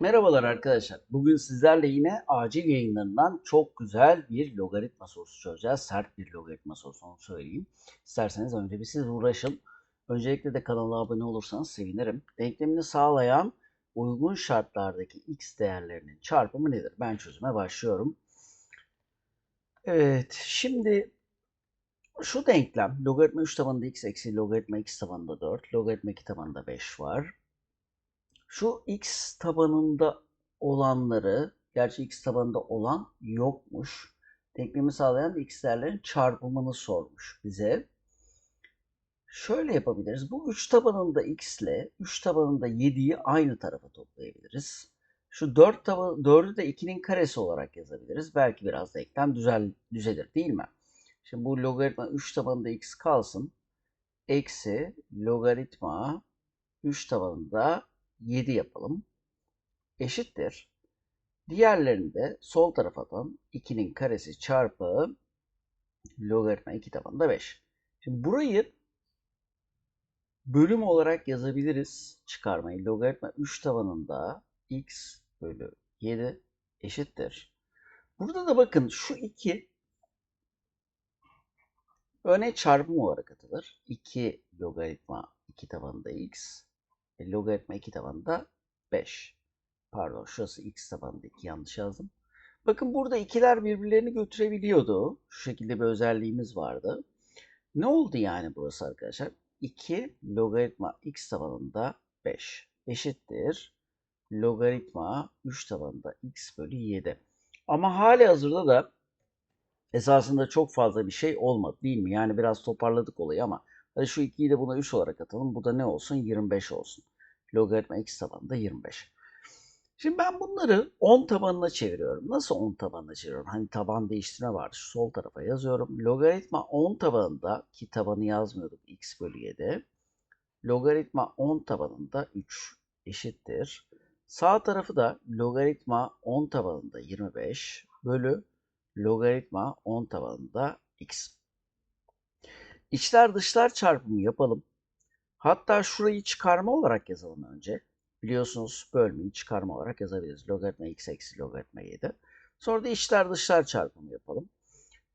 Merhabalar arkadaşlar. Bugün sizlerle yine acil yayınlarından çok güzel bir logaritma sorusu çözeceğiz. Sert bir logaritma sorusu onu söyleyeyim. İsterseniz önce bir siz uğraşın. Öncelikle de kanala abone olursanız sevinirim. Denklemini sağlayan uygun şartlardaki x değerlerinin çarpımı nedir? Ben çözüme başlıyorum. Evet, şimdi şu denklem logaritma 3 tabanında x eksi logaritma x tabanında 4, logaritma 2 tabanında 5 var. Şu x tabanında olanları, gerçi x tabanında olan yokmuş. Denklemi sağlayan x değerlerin çarpımını sormuş bize. Şöyle yapabiliriz. Bu 3 tabanında x ile 3 tabanında 7'yi aynı tarafa toplayabiliriz. Şu 4 taban, 4'ü de 2'nin karesi olarak yazabiliriz. Belki biraz da eklem düzel, düzelir değil mi? Şimdi bu logaritma 3 tabanında x kalsın. Eksi logaritma 3 tabanında 7 yapalım. Eşittir. Diğerlerini de sol tarafa atalım. 2'nin karesi çarpı logaritma 2 tabanında 5. Şimdi burayı bölüm olarak yazabiliriz çıkarmayı. Logaritma 3 tabanında x bölü 7 eşittir. Burada da bakın şu 2 öne çarpım olarak atılır. 2 logaritma 2 tabanında x logaritma 2 tabanında 5. Pardon şurası x tabanında 2 yanlış yazdım. Bakın burada ikiler birbirlerini götürebiliyordu. Şu şekilde bir özelliğimiz vardı. Ne oldu yani burası arkadaşlar? 2 logaritma x tabanında 5 eşittir. Logaritma 3 tabanında x bölü 7. Ama hali hazırda da esasında çok fazla bir şey olmadı değil mi? Yani biraz toparladık olayı ama hadi şu 2'yi de buna 3 olarak atalım. Bu da ne olsun? 25 olsun. Logaritma x tabanında 25. Şimdi ben bunları 10 tabanına çeviriyorum. Nasıl 10 tabanına çeviriyorum? Hani taban değiştirme var. Şu sol tarafa yazıyorum. Logaritma 10 tabanında ki tabanı yazmıyorduk x bölü 7. Logaritma 10 tabanında 3 eşittir. Sağ tarafı da logaritma 10 tabanında 25 bölü logaritma 10 tabanında x. İçler dışlar çarpımı yapalım. Hatta şurayı çıkarma olarak yazalım önce. Biliyorsunuz bölmeyi çıkarma olarak yazabiliriz. Logaritma x eksi logaritma 7. Sonra da içler dışlar çarpımı yapalım.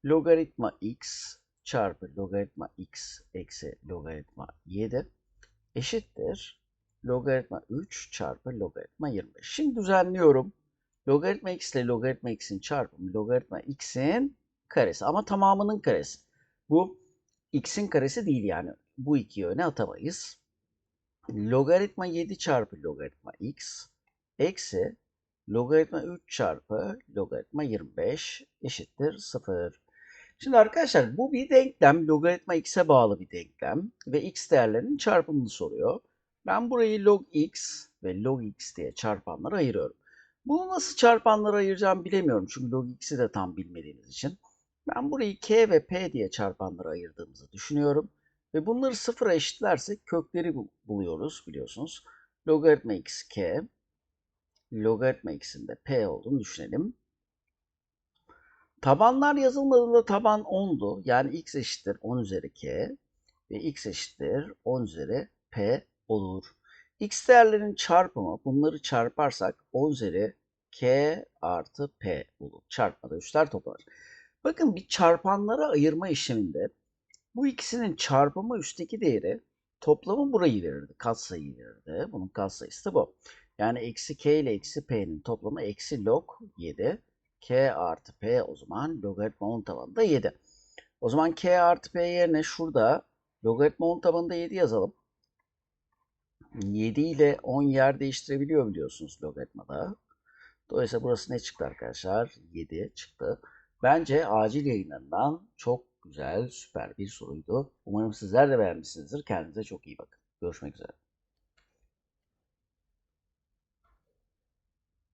Logaritma x çarpı logaritma x eksi logaritma 7 eşittir. Logaritma 3 çarpı logaritma 25. Şimdi düzenliyorum. Logaritma x ile logaritma x'in çarpımı logaritma x'in karesi ama tamamının karesi. Bu x'in karesi değil yani. Bu iki öne atamayız. Logaritma 7 çarpı logaritma x eksi logaritma 3 çarpı logaritma 25 eşittir 0. Şimdi arkadaşlar bu bir denklem. Logaritma x'e bağlı bir denklem. Ve x değerlerinin çarpımını soruyor. Ben burayı log x ve log x diye çarpanlara ayırıyorum. Bunu nasıl çarpanlara ayıracağım bilemiyorum. Çünkü log x'i de tam bilmediğimiz için. Ben burayı k ve p diye çarpanlara ayırdığımızı düşünüyorum. Ve bunları sıfıra eşitlersek kökleri buluyoruz biliyorsunuz. Logaritma x k, logaritma x'in de p olduğunu düşünelim. Tabanlar yazılmadığında taban 10'du. Yani x eşittir 10 üzeri k ve x eşittir 10 üzeri p olur. x değerlerin çarpımı bunları çarparsak 10 üzeri k artı p olur. Çarpmada üçler toplar. Bakın bir çarpanlara ayırma işleminde bu ikisinin çarpımı üstteki değeri toplamı burayı verirdi. Katsayıyı verirdi. Bunun katsayısı da bu. Yani eksi k ile eksi p'nin toplamı eksi log 7. k artı p o zaman logaritma 10 tabanında 7. O zaman k artı p yerine şurada logaritma 10 tabanında 7 yazalım. 7 ile 10 yer değiştirebiliyor biliyorsunuz logaritmada. Dolayısıyla burası ne çıktı arkadaşlar? 7 çıktı. Bence acil yayınlarından çok güzel, süper bir soruydu. Umarım sizler de beğenmişsinizdir. Kendinize çok iyi bakın. Görüşmek üzere.